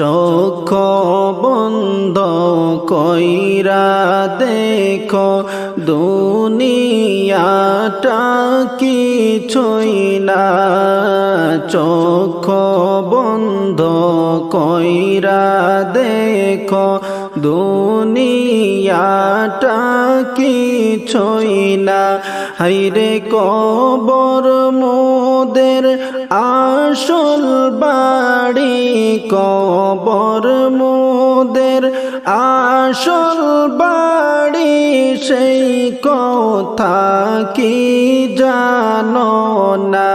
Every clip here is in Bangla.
চোখ বন্ধ কইরা দেখো দুনিয়াটা কিছুই না। চোখ বন্ধ কইরা দেখো দুনিয়াটা কিছুই না। হাইরে কবর মোদের আসল বাড়ি, কবর মোদের আসল বাড়ি, সেই কথা কি জানো না?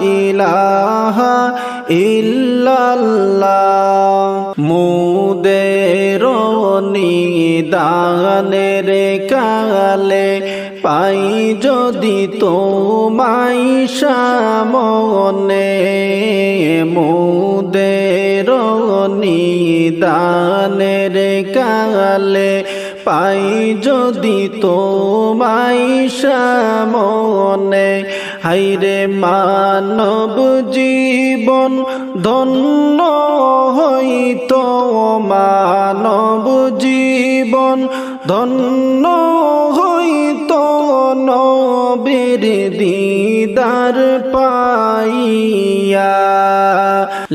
ইলাহা ইল্লাল্লাহ। মুদের নিদানের কালে পাই যদি তোমায় সামনে। মুদের নিদানের কালে পাই যদি তোমায় সামনে। হাইরে মানব জীবন ধন্য হইত মানব জীবন ধন্য হইত নবীর দিদার পাইয়া।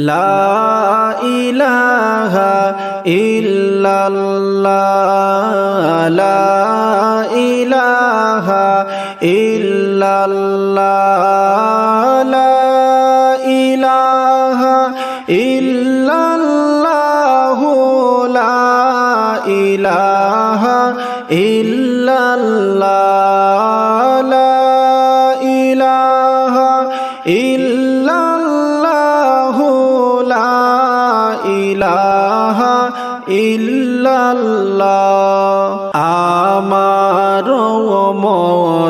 লা ইলাহা ইল্লাল্লাহ। লা ইলাহা ইল্লাল্লাহ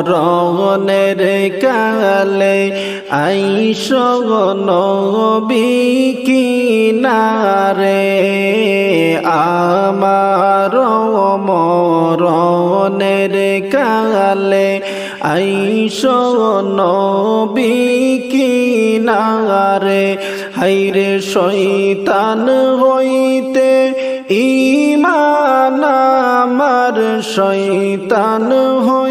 মরণের কালে আইস নবী কিনারে, আমার মরণের কালে আইস নবী কিনারে হাইরে শৈতান হইতে ইমান আমার শৈতান হইতে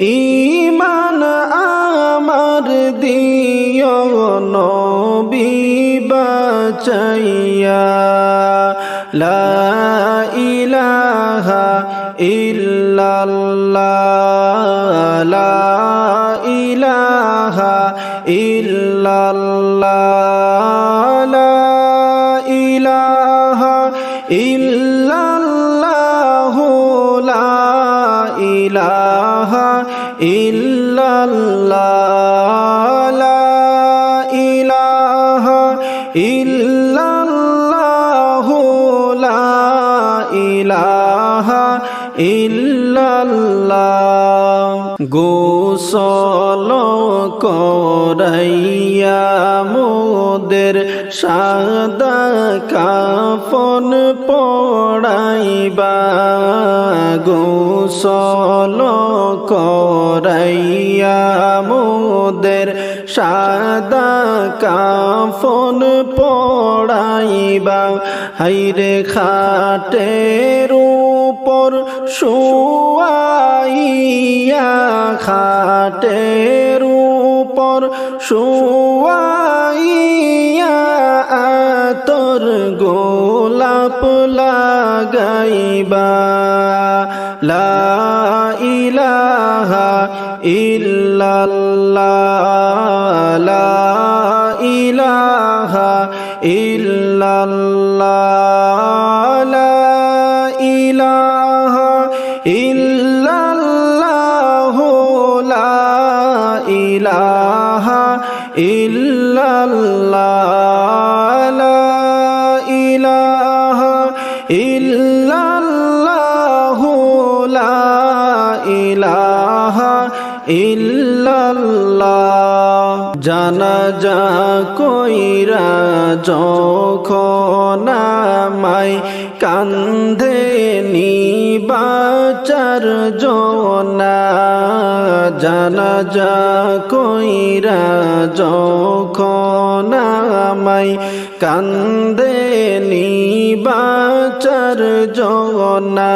ইমান আমার দিয় নবী বাচাইয়া। লা ইলাহা ইল্লাল্লাহ লা ইলাহা ইল্লাল্লাহ। ইলাহা ইল্লাল্লাহ লা ইলাহা ইল্লাল্লাহ লা ইলাহা ইল্লাল্লাহ। গোসল করাইয়া মোদের সাদা কাফন পড়াইবা, গোসল করাইয়া মোদের সাদা কাফন পড়াইবা। হাইরে খাটের উপর শুয়াইয়া, খাটের উপর শুয়াইয়া তোর গোলাপ লাগাইবা। লা ইলাহা ইল্লাল্লাহ। লা ইলাহা ইল্লাল্লাহ। জানাজা কইরা যখন আমায় কান্ধে নিবাচার জনা। জানাজা কইরা যখন আমায় কান্দে নিবাচার জনা।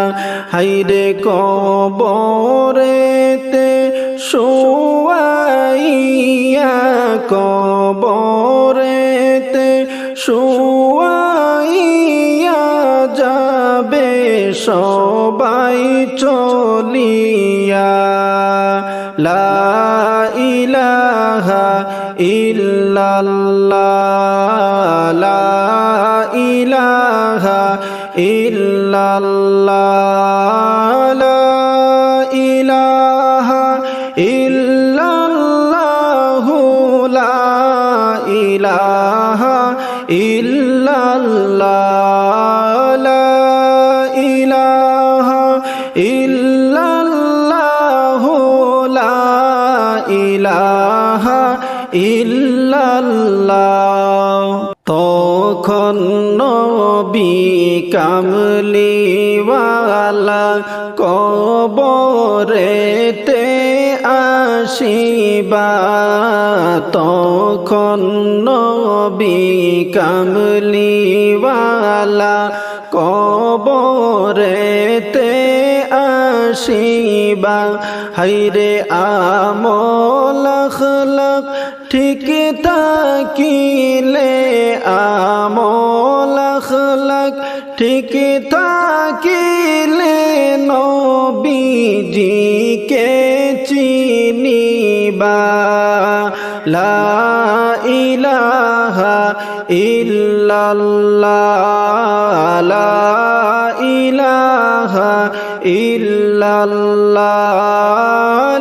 হাইরে কবরেতে সবাই চলিয়া লা ইলাহা ইল্লাল্লাহ লা ইলাহা ইল্লাল্লাহ ইল্লাল্লাহ। তখন নবী কামলিওয়ালা কবরেতে আসিবা। তখন নবী কামলিওয়ালা কবরেতে আসিবা। হাইরে আমল খলক ঠিক তাকিলে আমল খলক ঠিক তাকিলে নবীজিকে চিনিবা। লা ইলাহা ইল্লাল্লাহ, লা ইলাহা ইল্লাল্লাহ,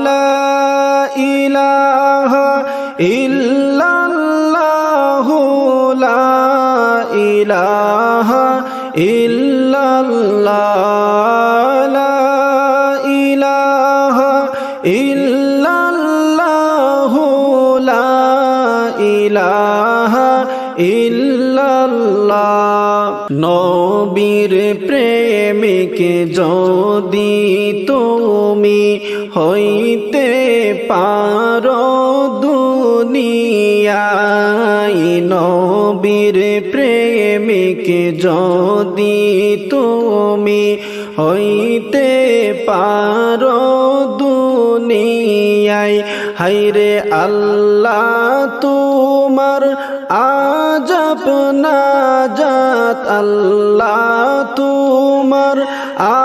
লা ইলাহা ইল্লাল্লাহ লা ইলাহা ইল্লাল্লাহ ইলাহা ইলাহা নবীর প্রেমিক যদি তুমি হইতে পারো নবীর প্রেমিক যদি তুমি হইতে পারো দুনিয়ায় হাইরে আল্লাহ তোমার আজব নাজাত, আল্লাহ তোমার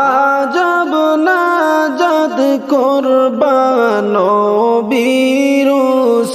আজব নাজাত কোরবান বীরুসিলা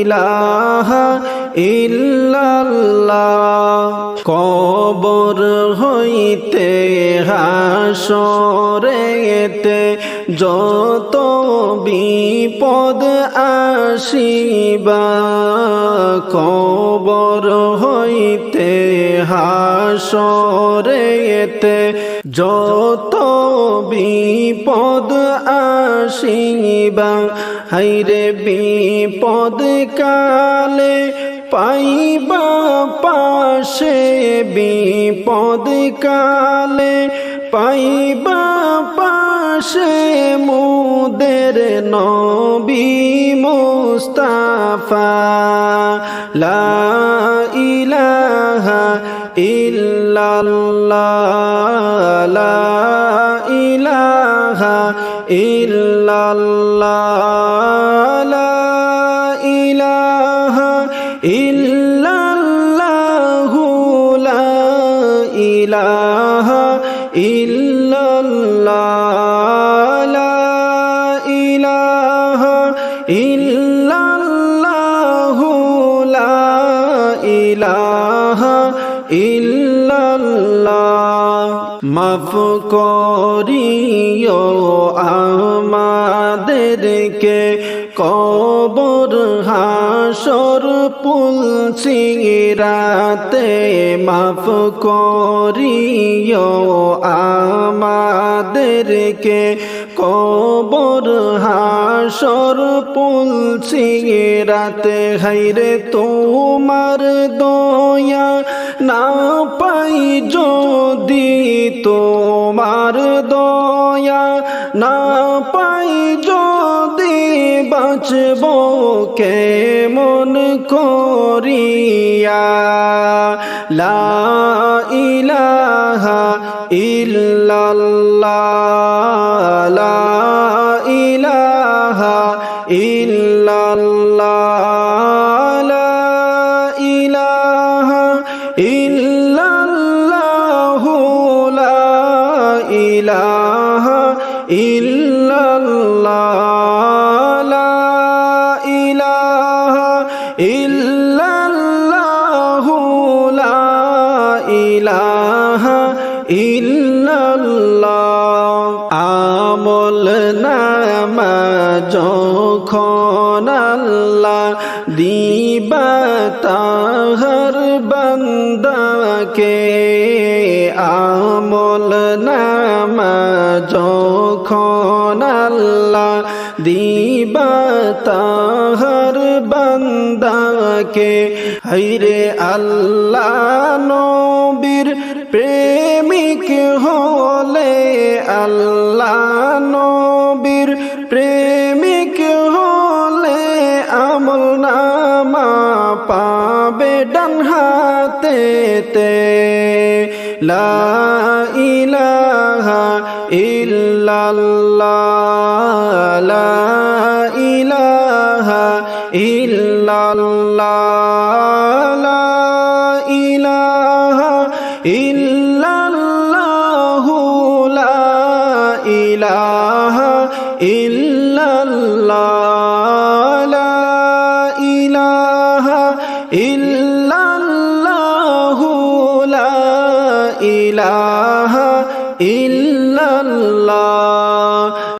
ইলাহা ইল্লাল্লাহ। কবর হইতে হাসরেতে যত বিপদ আসিবা, কবর হইতে হাসরেতে যত বিপদ আসিবা, হাইরে বিপদ কালে পাইবা পাশে, বিপদ কালে পাইবা পাশে মুদের নবী মুস্তাফা। লা ইলাহা ইল্লাল্লাহ, লা ইলাহা ইল্লাল্লাহ, লা ইলাহা ইল্লাল্লাহ লা ইলাহা ইল্লাল্লাহ। করিও আমাদেরকে। কবর হাসর পুলসিরাতে মাফ করিও আমাদেরকে। কবর হাসর পুলসিরাতে হাইরে তোমার দয়া না পাই যদি তোমার দয়া না পাই যদি বাঁচব কেমন করিয়া? লা ইলাহা ইল্লাল্লাহ। আমল নামা যখন আল্লাহ দিবা তাহার বান্দাকে আমল নামা যখন আল্লাহ দিবা তাহার বান্দাকে। হৈরে আল্লাহ নবীর প্রেমিক হলে আল্লাহ নবীর প্রেমিক হলে আমল নামা পাবে ডান হাতেতে। লা ইল্লাল্লাহ